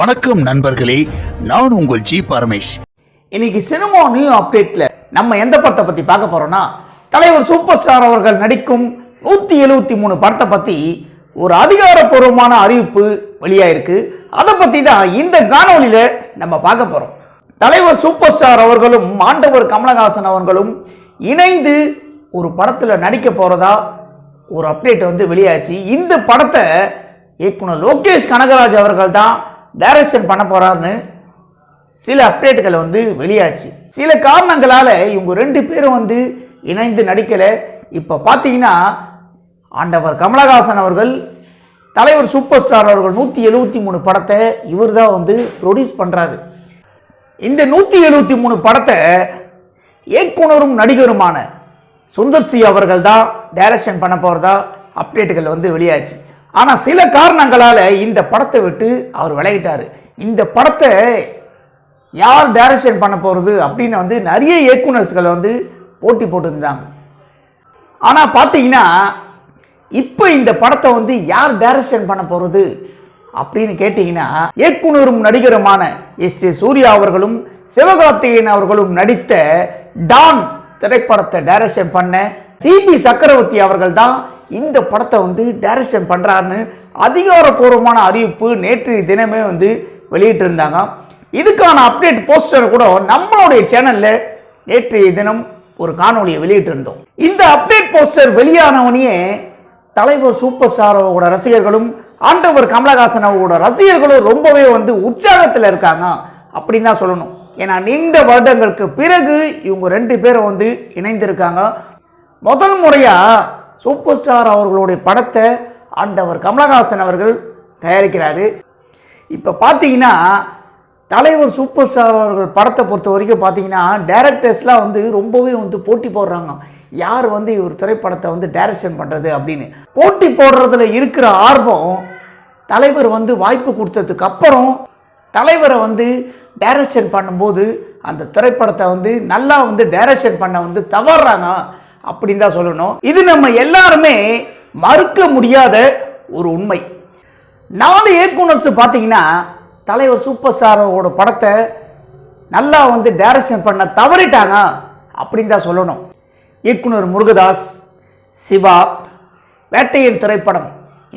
வணக்கம் நண்பர்களே நான் உங்கள் ஜி பரமேஷ். இன்னைக்கு சினிமா நியூ அப்டேட்ல நம்ம எந்த படத்தை பத்தி பார்க்க போறோம்னா தலைவர் சூப்பர் ஸ்டார் அவர்கள் நடிக்கும் நூத்தி எழுபத்தி மூணு படத்தை பத்தி ஒரு அதிகாரப்பூர்வமான அறிவிப்பு வெளியாயிருக்கு. அதை பத்தி தான் இந்த காணொலியில நம்ம பார்க்க போறோம். தலைவர் சூப்பர் ஸ்டார் அவர்களும் ஆண்டவர் கமலஹாசன் அவர்களும் இணைந்து ஒரு படத்துல நடிக்க போறதா ஒரு அப்டேட் வந்து வெளியாச்சு. இந்த படத்தை இயக்குனர் லோகேஷ் கனகராஜ் அவர்கள் தான் டைரக்ஷன் பண்ண போகிறான்னு சில அப்டேட்டுகள் வந்து வெளியாச்சு. சில காரணங்களால் இவங்க ரெண்டு பேரும் வந்து இணைந்து நடிக்கலை. இப்போ பார்த்தீங்கன்னா ஆண்டவர் கமலஹாசன் அவர்கள் தலைவர் சூப்பர் ஸ்டார் அவர்கள் நூற்றி எழுபத்தி மூணு படத்தை இவர் தான் வந்து ப்ரொடியூஸ் பண்ணுறாரு இந்த நூற்றி எழுபத்தி மூணு படத்தை இயக்குனரும் நடிகருமான சுந்தர் சி அவர்கள் தான் டைரக்ஷன் பண்ண போகிறதா அப்டேட்டுகள் வந்து வெளியாச்சு. ஆனால் சில காரணங்களால் இந்த படத்தை விட்டு அவர் விளையிட்டார் இந்த படத்தை யார் டைரக்ஷன் பண்ண போகிறது அப்படின்னு வந்து நிறைய இயக்குனர்ஸ்கள் வந்து போட்டி போட்டுருந்தாங்க. ஆனால் பார்த்தீங்கன்னா இப்போ இந்த படத்தை வந்து யார் டைரக்ஷன் பண்ண போகிறது அப்படின்னு கேட்டிங்கன்னா இயக்குனரும் நடிகருமான எஸ் ஜே சூர்யா அவர்களும் சிவகார்த்திகேயன் அவர்களும் நடித்த டான் திரைப்படத்தை டைரக்ஷன் பண்ண சிபி சக்கரவர்த்தி அவர்கள் தான் இந்த படத்தை வந்து டைரக்ஷன் பண்ணுறாருன்னு அதிகாரப்பூர்வமான அறிவிப்பு நேற்று தினமே வந்து வெளியிட்டிருந்தாங்க. இதுக்கான அப்டேட் போஸ்டர் கூட நம்மளுடைய சேனலில் நேற்றைய தினம் ஒரு காணொளியை வெளியிட்டிருந்தோம். இந்த அப்டேட் போஸ்டர் வெளியானவனையே தலைவர் சூப்பர் ஸ்டாரோட ரசிகர்களும் ஆண்டவர் கமலஹாசன் அவரோட ரசிகர்களும் ரொம்பவே வந்து உற்சாகத்தில் இருக்காங்க. அப்படின்னு தான் சொல்லணும். ஏன்னா நீண்ட வருடங்களுக்கு பிறகு இவங்க ரெண்டு பேரும் வந்து இணைந்திருக்காங்க. முதல் முறையாக சூப்பர் ஸ்டார் அவர்களுடைய படத்தை ஆண்டவர் கமலஹாசன் அவர்கள் தயாரிக்கிறாரு. இப்போ பார்த்தீங்கன்னா தலைவர் சூப்பர் ஸ்டார் அவர்கள் படத்தை பொறுத்த வரைக்கும் பார்த்தீங்கன்னா டேரக்டர்ஸ்லாம் வந்து ரொம்பவே வந்து போட்டி போடுறாங்க. யார் வந்து இவர் திரைப்படத்தை வந்து டைரக்ஷன் பண்ணுறது அப்படின்னு. போட்டி போடுறதுல இருக்கிற ஆர்வம் தலைவர் வந்து வாய்ப்பு கொடுத்ததுக்கு அப்புறம் தலைவரை வந்து டைரக்ஷன் பண்ணும்போது அந்த திரைப்படத்தை வந்து நல்லா வந்து டைரக்ஷன் பண்ண வந்து தவறுறாங்க. அப்படின்னு தான் சொல்லணும். இது நம்ம எல்லாருமே மறுக்க முடியாத ஒரு உண்மை. நாலு இயக்குனர்ஸ் பார்த்தீங்கன்னா தலைவர் சூப்பர் ஸ்டாரோட படத்தை நல்லா வந்து டைரக்ஷன் பண்ண தவறிட்டாங்க அப்படின்னு தான் சொல்லணும். இயக்குனர் முருகதாஸ் சிவா வேட்டையன் திரைப்படம்.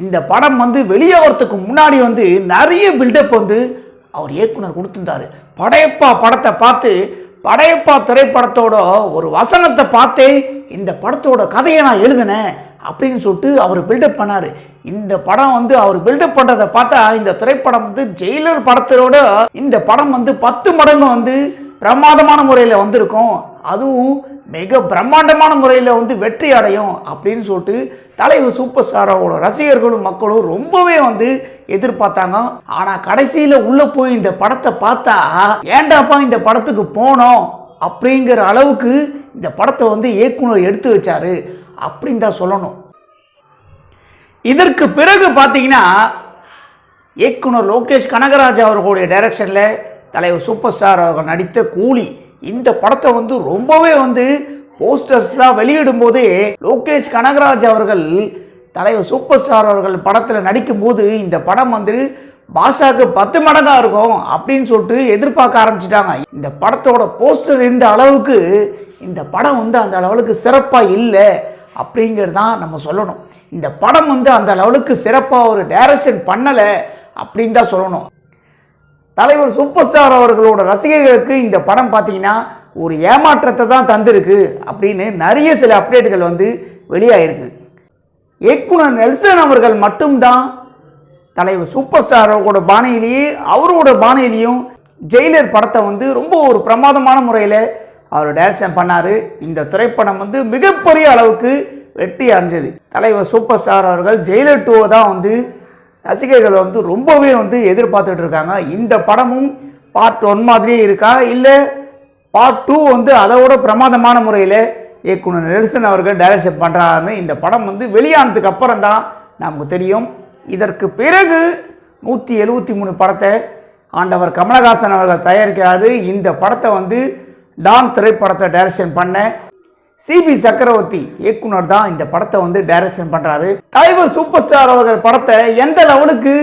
இந்த படம் வந்து வெளியே வரத்துக்கு முன்னாடி வந்து நிறைய பில்டப் வந்து அவர் இயக்குனர் கொடுத்துருந்தாரு. படையப்பா படத்தை பார்த்து படையப்பா திரைப்படத்தோட ஒரு வசனத்தை பார்த்தே இந்த படத்தோட கதையை நான் எழுதினேன் அப்படின்னு சொல்லிட்டு அவர் பில்டப் பண்ணார். இந்த படம் வந்து அவர் பில்டப் பண்ணுறதை பார்த்தா இந்த திரைப்படம் வந்து ஜெயிலர் படத்தோட இந்த படம் வந்து பத்து மடங்கு வந்து பிரமாதமான முறையில் வந்திருக்கும். அதுவும் மிக பிரம்மாண்டமான முறையில் வந்து வெற்றி அடையும் அப்படின்னு சொல்லிட்டு தலைவர் சூப்பர் ஸ்டாரோட ரசிகர்களும் மக்களும் ரொம்பவே வந்து எதிர்பார்த்தாங்க. ஆனால் கடைசியில் உள்ளே போய் இந்த படத்தை பார்த்தா ஏண்டாப்பா இந்த படத்துக்கு போனோம்? அப்படிங்கிற அளவுக்கு இந்த படத்தை வந்து இயக்குனர் எடுத்து வச்சாரு அப்படின்னு தான் சொல்லணும். இதற்கு பிறகு பார்த்தீங்கன்னா இயக்குனர் லோகேஷ் கனகராஜ் அவர்களுடைய டைரக்ஷனில் தலைவர் சூப்பர் ஸ்டார் அவர்கள் நடித்த கூலி. இந்த படத்தை வந்து ரொம்பவே வந்து போஸ்டர்ஸ்லாம் வெளியிடும் போதே லோகேஷ் கனகராஜ் அவர்கள் தலைவர் சூப்பர் ஸ்டார் அவர்கள் படத்தில் நடிக்கும்போது இந்த படம் வந்து பாஷாக்கு பத்து மடங்காக இருக்கும் அப்படின்னு சொல்லிட்டு எதிர்பார்க்க ஆரம்பிச்சிட்டாங்க. இந்த படத்தோட போஸ்டர் இருந்த அளவுக்கு இந்த படம் வந்து அந்த அளவுக்கு சிறப்பாக இல்லை அப்படிங்கிறது தான் நம்ம சொல்லணும். இந்த படம் வந்து அந்த லெவலுக்கு சிறப்பாக ஒரு டைரக்ஷன் பண்ணலை அப்படின்னு தான் சொல்லணும். தலைவர் சூப்பர் ஸ்டார் அவர்களோட ரசிகர்களுக்கு இந்த படம் பார்த்தீங்கன்னா ஒரு ஏமாற்றத்தை தான் தந்திருக்கு அப்படின்னு நிறைய சில அப்டேட்டுகள் வந்து வெளியாகிருக்கு இயக்குனர் நெல்சன் அவர்கள் மட்டும்தான் தலைவர் சூப்பர் ஸ்டாரோட பாணியிலேயே அவரோட பாணியிலையும் ஜெயிலர் படத்தை வந்து ரொம்ப ஒரு பிரமாதமான முறையில் அவர் டைரக்ஷன் பண்ணார். இந்த திரைப்படம் வந்து மிகப்பெரிய அளவுக்கு வெற்றி அடைஞ்சது. தலைவர் சூப்பர் ஸ்டார் அவர்கள் ஜெயிலர் டூவை தான் வந்து ரசிகர்கள் வந்து ரொம்பவே வந்து எதிர்பார்த்துட்டு இருக்காங்க. இந்த படமும் பார்ட் ஒன் மாதிரியே இருக்கா? இல்லை பார்ட் டூ வந்து அதை விட பிரமாதமான முறையில் இயக்குனர் நெல்சன் அவர்கள் டைரக்ஷன் பண்ணுறாருன்னு இந்த படம் வந்து வெளியானதுக்கு அப்புறம் தான் நமக்கு தெரியும். இதற்கு பிறகு நூற்றி எழுபத்தி மூணு படத்தை ஆண்டவர் கமலஹாசன் அவர்கள் தயாரிக்கிறாரு. இந்த படத்தை வந்து டான் திரைப்படத்தை டைரக்ஷன் பண்ண சிபி சக்கரவர்த்தி இயக்குனர் தான் இந்த படத்தை வந்து டைரக்ஷன் பண்ணுறாரு தலைவர் சூப்பர் ஸ்டார் அவர்கள் படத்தை எந்த லெவலுக்கு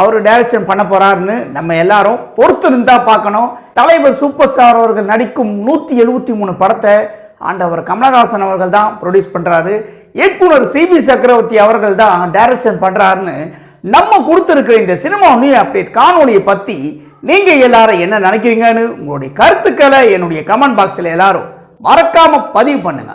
அவர் டைரக்ஷன் பண்ண போகிறாருன்னு நம்ம எல்லாரும் பொறுத்து இருந்தால் பார்க்கணும். தலைவர் சூப்பர் ஸ்டார் அவர்கள் நடிக்கும் நூற்றி எழுபத்தி மூணு படத்தை ஆண்டவர் கமலஹாசன் அவர்கள் தான் ப்ரொடியூஸ் பண்ணுறாரு இயக்குனர் சிபி சக்கரவர்த்தி அவர்கள் தான் டைரக்ஷன் பண்றாருன்னு நம்ம கொடுத்துருக்கிற இந்த சினிமா நியூ அப்டேட் காணொலியை பத்தி நீங்க எல்லாரும் என்ன நினைக்கிறீங்கன்னு உங்களுடைய கருத்துக்களை என்னுடைய கமெண்ட் பாக்ஸில் எல்லாரும் மறக்காம பதிவு பண்ணுங்க.